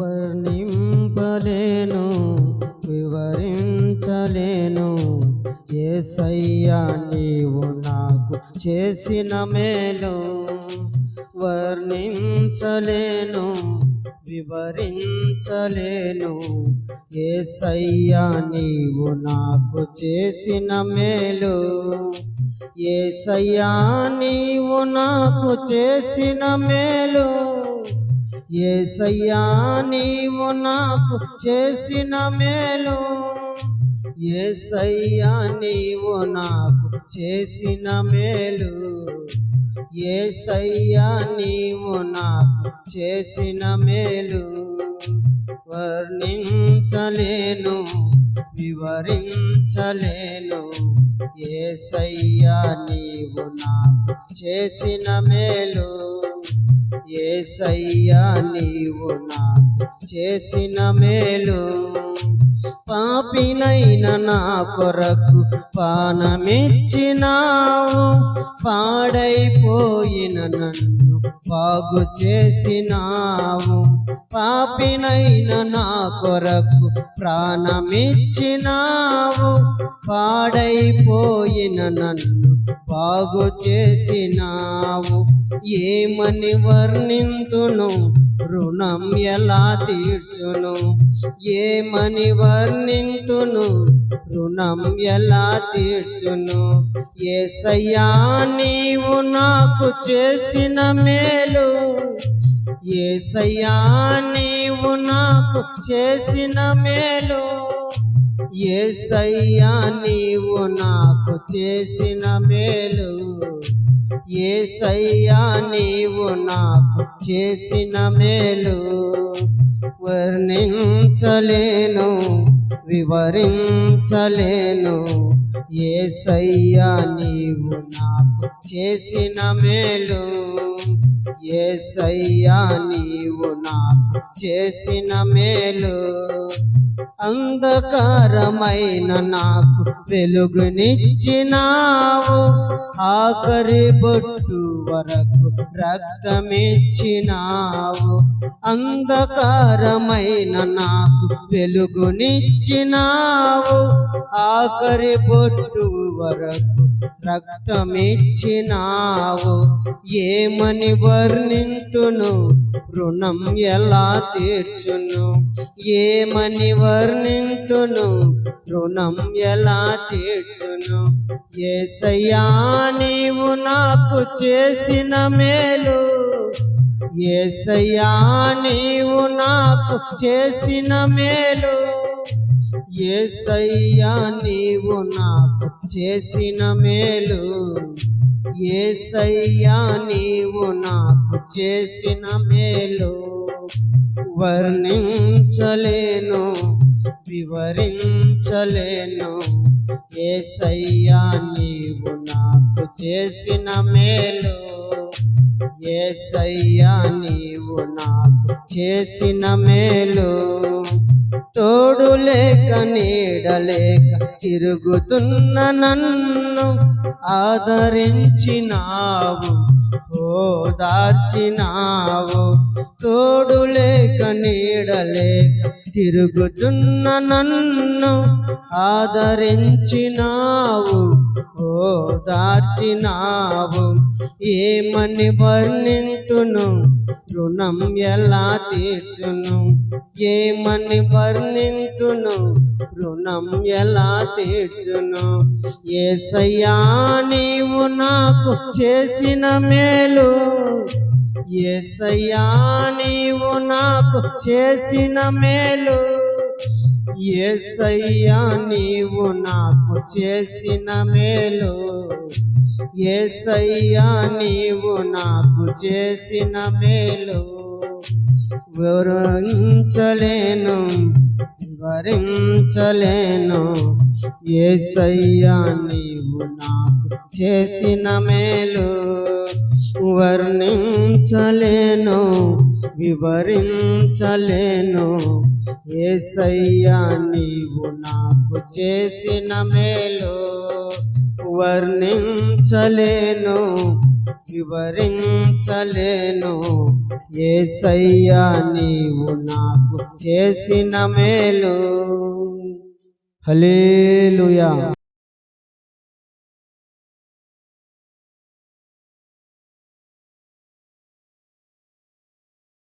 వర్ణింపలేను వివరించలేను. ఏసయ్యా నీవు నాకు చేసిన మేలు వర్ణించలేను వివరించలేను. ఏసయ్యా నీవు నాకు చేసిన మేలు ఏసయ్యా నీవు నాకు చేసిన మేలు ఏసయ్యా నీవు నాకు చేసిన మేలు. ఏసయ్యా నీవు నాకు చేసిన మేలు. ఏసయ్యా నీవు నాకు చేసిన మేలు. వర్ణించలేను వివరించలేను. ఏసయ్యా నీవు నాకు చేసిన మేలు. ఏసయ్యా నీవు నాకు చేసిన మేలు. పాపినైన నా కొరకు పానమిచ్చినావు. పాడైపోయిన నన్ను బాగు చేసినావు. పాపినైన నా కొరకు ప్రాణమిచ్చినావు. పాడైపోయిన నన్ను బాగు చేసినావు ఏమని వర్ణింతును? రుణం ఎలా తీర్చును? ఏమని వర్ణింతును? రుణం ఎలా తీర్చును? ఏసయ్యా నీవు నాకు చేసిన మేలు. ఏసయ్యా నీవు నాకు చేసిన మేలు. ఏసయ్యా నీవు నాకు చేసిన మేలు. ఏసయ్యా నీవు నాకు చేసిన మేలు. వర్ణించలేను. వివరించలేను. ఏసయ్యా నీవు నాకు చేసిన మేలు. ఏసయ్యా నీవు నాకు చేసిన మేలు. అంధకారమైన నాకు వెలుగునిచ్చినావు. ఆఖరి బొట్టు వరకు రక్తమిచ్చినావు. అంధకారమైన నాకు వెలుగునిచ్చినావు. ఆఖరి బొట్టు వరకు రక్తమిచ్చినావు. ఏమని వర్ణింతును? రుణం ఎలా తీర్చును? ఏమని వర్ణింతును? రుణం ఎలా తీర్చును? ఏసయ్యా నీవు నాకు చేసిన మేలు. ఏసయ్యా నీవు నాకు చేసిన మేలు. ఏసయ్యా నీవు నాకు చేసిన మేలు. ఏసయ్యా నీవు నాకు చేసిన మేలు. వర్ణించలేను వివరించలేను. ఏసయ్యా నీవు నాకు చేసిన మేలు. ఏసయ్యా నీవు నాకు చేసిన మేలు. తోడులేక నీడలేక తిరుగుతున్న నన్ను ఆదరించినావు. ఓదార్చినావు తోడులేక నీడలేక తిరుగుతున్న నన్ను ఆదరించినావు ఓదార్చినావు ఏమని వర్ణింతును? రుణం ఎలా తీర్చును? ఏమని వర్ణింతును? రుణం ఎలా తీర్చును? ఏసయ్యా నీవు నాకు చేసిన మేలు. ఏసయ్యా నీ చేసిన మేలు ఏసయ్యా నీవు నాకు చేసిన మేలు. ఏసయ్యా నీవు నాకు చేసిన మేలు. వివరించలేను వివరించలేను. ఏసయ్యా నీవు నాకు చేసిన మేలు. వర్ణించలేను వివరించలేను. ఏసయ్యా నీవు నాకు చేసిన మేలు వర్ణించలేను వివరించలేను. ఏసయ్యా నీవు నాకు చేసిన మేలు. హల్లెలూయా.